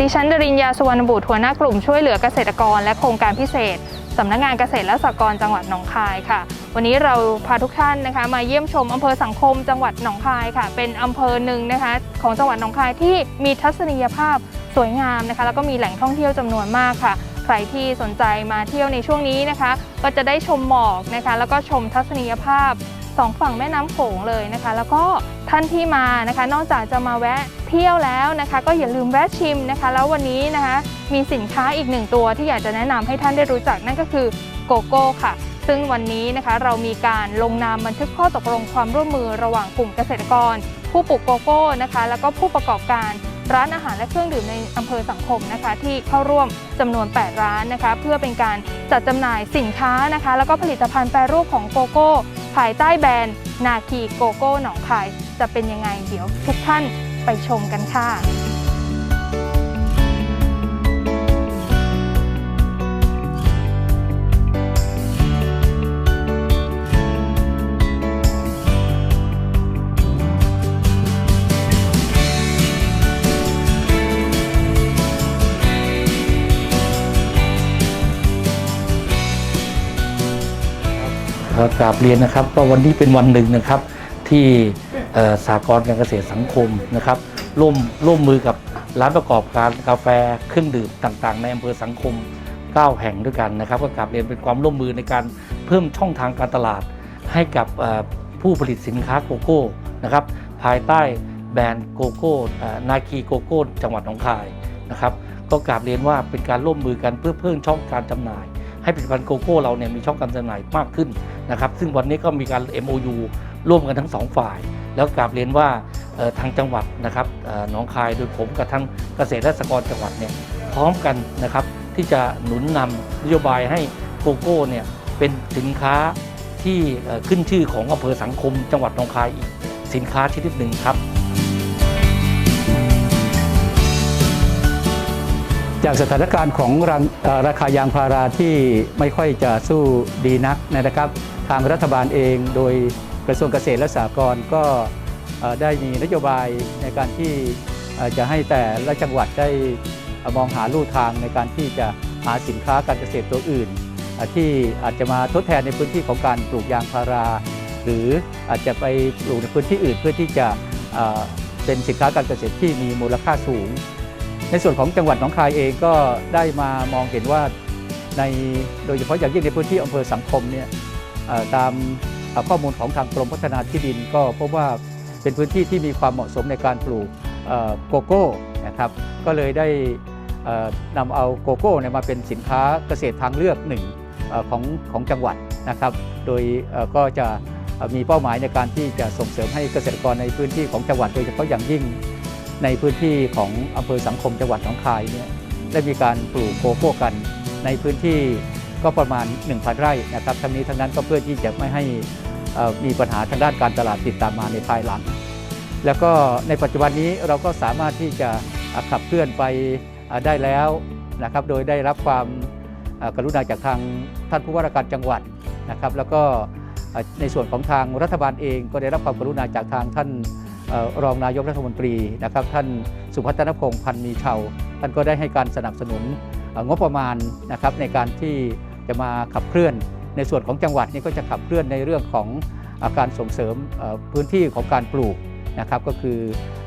ดิฉันดรินยาสุวรรณบุตรหัวหน้ากลุ่มช่วยเหลือเกษตรกร และโครงการพิเศษสำนักงานเกษตรและสหกรณ์จังหวัดหนองคายค่ะ วันนี้เราพาทุกท่านนะคะ มาเยี่ยมชมอำเภอสังคมจังหวัดหนองคายค่ะ เป็นอำเภอหนึ่งนะคะ ของจังหวัดหนองคายที่มีทัศนียภาพสวยงามนะคะ แล้วก็มีแหล่งท่องเที่ยวจำนวนมากค่ะ ใครที่สนใจมาเที่ยวในช่วงนี้นะคะ ก็จะได้ชมหมอกนะคะ แล้วก็ชมทัศนียภาพ สองฝั่งแม่น้ำโขงเลยนะคะ แล้วก็ท่านที่มานะคะ นอกจากจะมาแวะเที่ยวแล้วนะคะ ก็อย่าลืมแวะชิมนะคะ แล้ววันนี้นะคะ มีสินค้าอีกหนึ่งตัวที่อยากจะแนะนำให้ท่านได้รู้จักนั่นก็คือโกโก้ค่ะ ซึ่งวันนี้นะคะเรามีการลงนามบันทึกข้อตกลงความร่วมมือระหว่างกลุ่มเกษตรกร ผู้ปลูกโกโก้นะคะ แล้วก็ผู้ประกอบการร้านอาหารและเครื่องดื่มในอำเภอสังคมนะคะ ที่เข้าร่วมจำนวน 8 ร้านนะคะ เพื่อเป็นการจัดจำหน่ายสินค้านะคะ แล้วก็ผลิตภัณฑ์แปรรูปของโกโก้ ภายใต้แบรนด์นาคีโกโก้หนองคาย จะเป็นยังไงเดี๋ยวทุกท่านไปชมกันค่ะ กราบเรียนนะครับก็วันนี้เป็นวันหนึ่งนะครับที่สากลการเกษตรสังคมนะครับร่วมร่วมมือกับร้านประกอบการกาแฟเครื่องดื่มต่างๆ ในอำเภอสังคม 9 แห่งด้วยกันนะครับ ก็กราบเรียนเป็นความร่วมมือในการเพิ่มช่องทางการตลาด ให้กับผู้ผลิตสินค้าโกโก้นะครับภายใต้แบรนด์โกโก้นาคีโกโก้จังหวัดหนองคายนะครับก็กราบเรียนว่าเป็นการร่วมมือกันเพื่อเพิ่มช่องการจำหน่าย ให้ผลิตภัณฑ์โกโก้เราเนี่ยมีช่องการจำหน่ายมากขึ้นนะครับ ซึ่งวันนี้ก็มีการ MOU ร่วมกันทั้งสองฝ่าย แล้วกราบเรียนว่าทางจังหวัดนะครับเอ่อหนองคายโดยผมกับทั้งเกษตรและสหกรณ์จังหวัดเนี่ยพร้อมกันนะครับที่จะหนุนนำนโยบายให้โกโก้เนี่ยเป็นสินค้าที่ขึ้นชื่อของอำเภอสังคม จังหวัดหนองคายอีกสินค้าชนิดหนึ่งครับ จากสถานการณ์ของราเอ่อราคายางพาราที่ไม่ค่อยจะสู้ดีนักนะครับ ทางรัฐบาลเองโดยกระทรวงเกษตรและสหกรณ์ก็ได้มีนโยบายในการที่จะให้แต่ละจังหวัดได้มองหาลู่ทางในการที่จะหาสินค้าการเกษตรตัวอื่น ที่อาจจะมาทดแทนในพื้นที่ของการปลูกยางพารา หรืออาจจะไปปลูกในพื้นที่อื่นเพื่อที่จะเป็นสินค้าการเกษตรที่มีมูลค่าสูง ในส่วนของจังหวัดหนองคายเองก็ได้มามองเห็นว่าในโดยเฉพาะอย่างยิ่งในพื้นที่อำเภอสังคมเนี่ยตามข้อมูลของทางกรมพัฒนาที่ดิน ก็พบว่าเป็นพื้นที่ที่มีความเหมาะสมในการปลูกโกโก้นะครับก็เลยได้นำเอาโกโก้เนี่ยมาเป็นสินค้าเกษตรทางเลือกหนึ่งอของของจังหวัดนะครับ โดยก็จะมีเป้าหมายในการที่จะส่งเสริมให้เกษตรกรในพื้นที่ของจังหวัด โดยเฉพาะอย่างยิ่ง ในพื้นที่ของอำเภอสังคมจังหวัดหนองคายเนี่ยได้มีการปลูกโกโก้กัน ในพื้นที่ก็ประมาณ 1,000 ไร่นะครับทั้งนี้ทั้งนั้นก็เพื่อที่จะไม่ให้มีปัญหาทางด้านการตลาดติดตามมาในภายหลัง แล้วก็ในปัจจุบันนี้เราก็สามารถที่จะขับเคลื่อนไปได้แล้วนะครับโดยได้รับความกรุณาจากทางท่านผู้ว่าราชการจังหวัดนะครับ แล้วก็ในส่วนของทางรัฐบาลเองก็ได้รับความกรุณาจากทางท่าน รองนายกรัฐมนตรีนะครับท่านสุพัฒนพงศ์พันธ์มีเชาท่านก็ได้ให้การสนับสนุนงบประมาณนะครับในการที่จะมาขับเคลื่อน ในส่วนของจังหวัดนี่ก็จะขับเคลื่อนในเรื่องของอ่อการส่งเสริมพื้นที่ของการปลูกนะครับก็คือ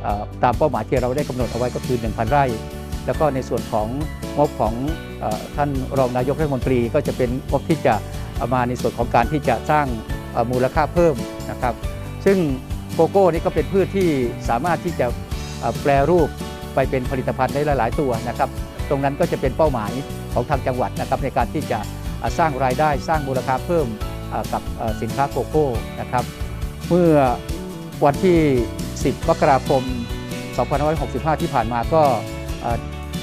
อตามเป้าหมายที่เราได้กำหนดเอาไว้ก็คือ 1,000 ไร่ แล้วก็ในส่วนของงบของอท่านรองนายกรัฐมนตรีก็จะเป็นงบที่จะมาในส่วนของการที่จะสร้างมูลค่าเพิ่มนะครับ ซึ่ง โกโก้นี่ก็เป็นพืชที่สามารถที่จะแปรรูปไปเป็นผลิตภัณฑ์ได้หลาย ๆ ตัวนะครับ ตรงนั้นก็จะเป็นเป้าหมายของทางจังหวัดนะครับในการที่จะสร้างรายได้สร้างมูลค่าเพิ่มกับสินค้าโกโก้นะครับ เมื่อวันที่ 10 มกราคม 2565 ที่ผ่านมาก็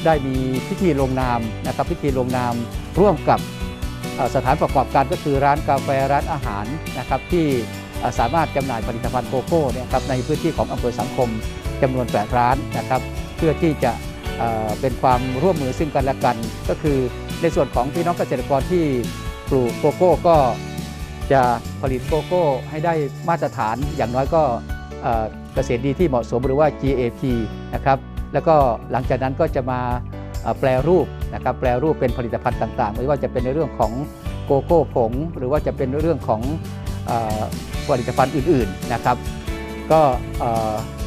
ได้มีพิธีลงนามนะครับพิธีลงนามร่วมกับสถานประกอบการก็คือร้านกาแฟร้านอาหารนะครับที่ สามารถจำหน่ายผลิตภัณฑ์โกโก้เนี่ยครับในพื้นที่ของอำเภอสังคมจำนวน8ร้านนะครับ เพื่อที่จะเป็นความร่วมมือซึ่งกันและกัน ก็คือในส่วนของพี่น้องเกษตรกรที่ปลูกโกโก้ก็จะผลิตโกโก้ให้ได้มาตรฐานอย่างน้อยก็เกษตรดีที่เหมาะสมหรือว่า GAP นะครับแล้วก็หลังจากนั้นก็จะมาแปลรูปนะครับแปลรูปเป็นผลิตภัณฑ์ต่างๆ ไม่ว่าจะเป็นในเรื่องของโกโก้ผง หรือว่าจะเป็นเรื่องของ ผลิตภัณฑ์อื่นๆนะครับ ก็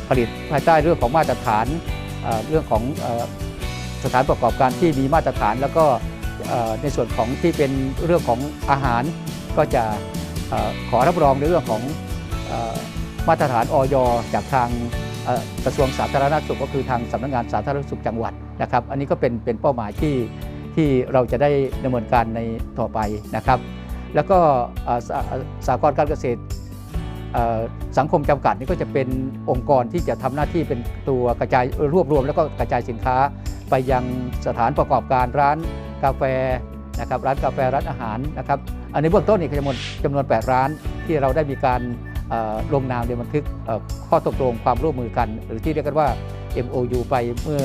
ผลิตภายใต้เรื่องของมาตรฐานเรื่องของสถานประกอบการที่มีมาตรฐาน แล้วก็ในส่วนของที่เป็นเรื่องของอาหาร ก็จะขอรับรองในเรื่องของมาตรฐานออยจากทางกระทรวงสาธารณสุขก็คือทางสำนักงานสาธารณสุขจังหวัดนะครับ อันนี้ก็เป็นเป็นเป้าหมายที่ที่เราจะได้ดำเนินการในต่อไปนะครับ แล้วก็สาสากรณ์การเกษตร สังคมจำกัดนี่ก็จะเป็นองค์กรที่จะทำหน้าที่เป็นตัวกระจายรวบรวม แล้วก็กระจายสินค้า ไปยังสถานประกอบการร้านกาแฟนะครับร้านกาแฟร้านอาหารนะครับอันในเบื้องต้นนี่จำนวนจำนวน 8 ร้านที่เราได้มีการลงนามในบันทึกข้อตกลงความร่วมมือกัน หรือที่เรียกกันว่า MOU ไปเมื่อ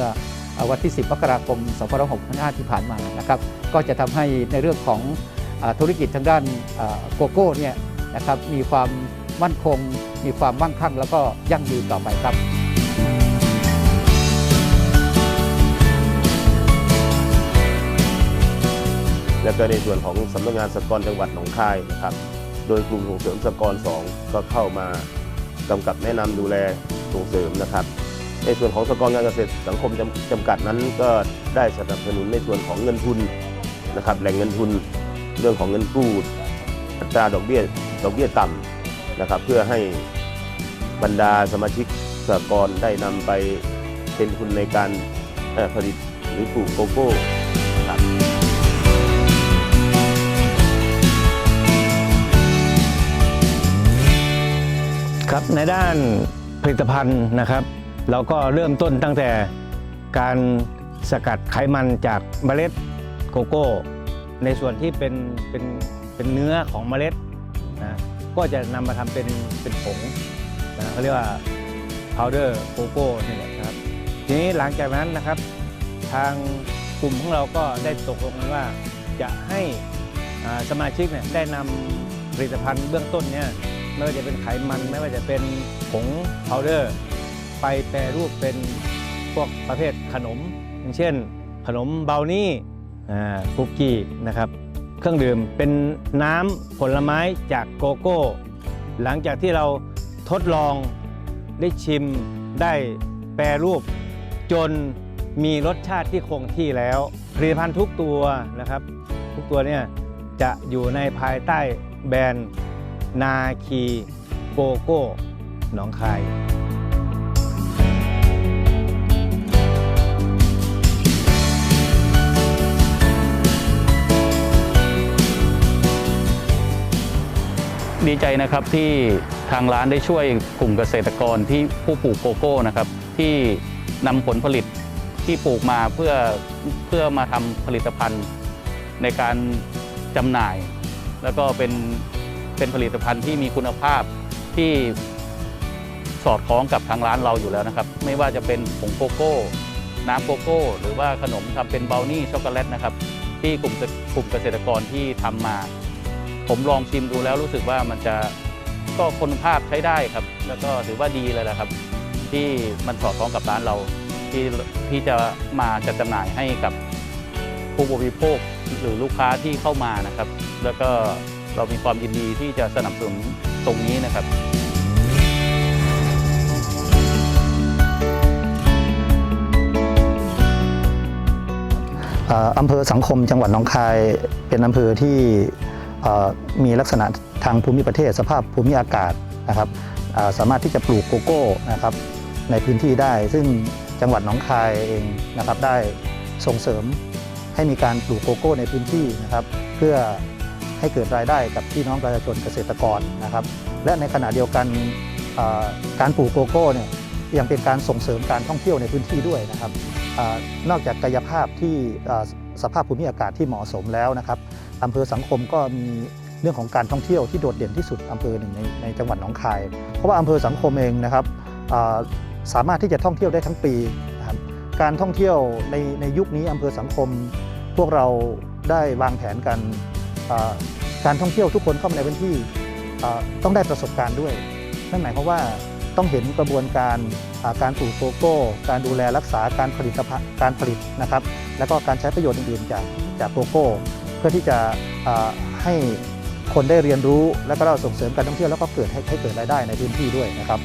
อวันที่ 10 มกราคม 2565 ที่ผ่านมานะครับก็จะทำให้ในเรื่องของอธุรกิจทางด้านโกโก้เนี่ยนะครับมีความ มั่นคง มีความมั่งคั่ง แล้วก็ยั่งยืนต่อไปครับแล้วก็ในส่วนของสำนักงานสกรจังหวัดหนองคายนะครับ โดยกลุ่มส่งเสริมสกร2ก็เข้ามากำกับแนะนำดูแลส่งเสริมนะครับ ในส่วนของสกรณ์การเกษตรสังคมจำจำกัดนั้นก็ได้สนับสนุนในส่วนของเงินทุนนะครับแหล่งเงินทุน เรื่องของเงินกู้อัตราดอกเบี้ยดอกเบี้ยต่ำ นะครับเพื่อให้บรรดาสมาชิกสหกรณ์ได้นำไปเป็นทุนในการผลิตหรือปลูกโกโก้ครับครับในด้านผลิตภัณฑ์นะครับ เราก็เริ่มต้นตั้งแต่การสกัดไขมันจากเมล็ดโกโก้ ในส่วนที่เป็นเป็นเป็นเนื้อของเมล็ด ก็จะนำมาทำเป็นเป็นผงนะเขาเรียกว่า powder โกโก้นี่แหละครับ ทีนี้หลังจากนั้นนะครับ ทางกลุ่มของเราก็ได้ตกลงกันว่า จะให้สมาชิกเนี่ยได้นำผลิตภัณฑ์เบื้องต้นเนี่ยไม่ว่าจะเป็นไขมันไม่ว่าจะเป็นผงพาวเดอร์ไปแปรรูปเป็นพวกประเภทขนม อย่างเช่นขนมเบลนี่คุกกี้นะครับ เครื่องดื่มเป็นน้ำผลไม้จากโกโก้ หลังจากที่เราทดลองได้ชิมได้แปรรูป จนมีรสชาติที่คงที่แล้วผลิตภัณฑ์ทุกตัวนะครับ ทุกตัวเนี่ยจะอยู่ในภายใต้แบรนด์นาคีโกโก้หนองคาย ดีใจนะครับที่ทางร้านได้ช่วยกลุ่มเกษตรกรที่ผู้ปลูกโกโก้นะครับที่นำผลผลิตที่ปลูกมาเพื่อเพื่อมาทำผลิตภัณฑ์ในการจำหน่าย แล้วก็เป็นเป็นผลิตภัณฑ์ที่มีคุณภาพที่สอดคล้องกับทางร้านเราอยู่แล้วนะครับ ไม่ว่าจะเป็นผงโกโก้ น้ำโกโก้ หรือว่าขนมทำเป็นเบลนี่ช็อกโกแลตนะครับ ที่กลุ่มกลุ่มเกษตรกรที่ทำมา ผมลองชิมดูแล้วรู้สึกว่ามันจะก็คุณภาพใช้ได้ครับ แล้วก็ถือว่าดีเลยแหละครับ ที่มันสอดคล้องกับร้านเรา ที่ที่จะมาจัดจำหน่ายให้กับผู้บริโภคหรือลูกค้าที่เข้ามานะครับ แล้วก็เรามีความยินดีที่จะสนับสนุนตรงนี้นะครับอำเภอสังคมจังหวัดหนองคายเป็นอำเภอที่ มีลักษณะทางภูมิประเทศ สภาพภูมิอากาศนะครับสามารถที่จะปลูกโกโก้นะครับในพื้นที่ได้ ซึ่งจังหวัดหนองคายเองนะครับได้ส่งเสริมให้มีการปลูกโกโก้ในพื้นที่นะครับ เพื่อให้เกิดรายได้กับพี่น้องประชาชนเกษตรกรนะครับ และในขณะเดียวกันการปลูกโกโก้เนี่ยยังเป็นการส่งเสริมการท่องเที่ยวในพื้นที่ด้วยนะครับอนอกจากกายภาพที่สภาพภูมิอากาศที่เหมาะสมแล้วนะครับ อำเภอสังคมก็มีเรื่องของการท่องเที่ยวที่โดดเด่นที่สุดอำเภอหนึ่งในในจังหวัดหนองคาย เพราะว่าอำเภอสังคมเองนะครับสามารถที่จะท่องเที่ยวได้ทั้งปีนะครับการท่องเที่ยวในในยุคนี้อำเภอสังคม พวกเราได้วางแผนกันการท่องเที่ยวทุกคนเข้ามาในพื้นที่ต้องได้ประสบการณ์ด้วยนั่นหมายความว่าต้องเห็นกระบวนการการปลูกโกโก้ การดูแลรักษาการผลิตภัณฑ์การผลิตนะครับ แล้วก็การใช้ประโยชน์อื่นๆจากจากโกโก้ เพื่อที่จะให้คนได้เรียนรู้และก็เราส่งเสริมการท่องเที่ยวแล้วก็เกิดให้ให้เกิดรายได้ในพื้นที่ด้วยนะครับ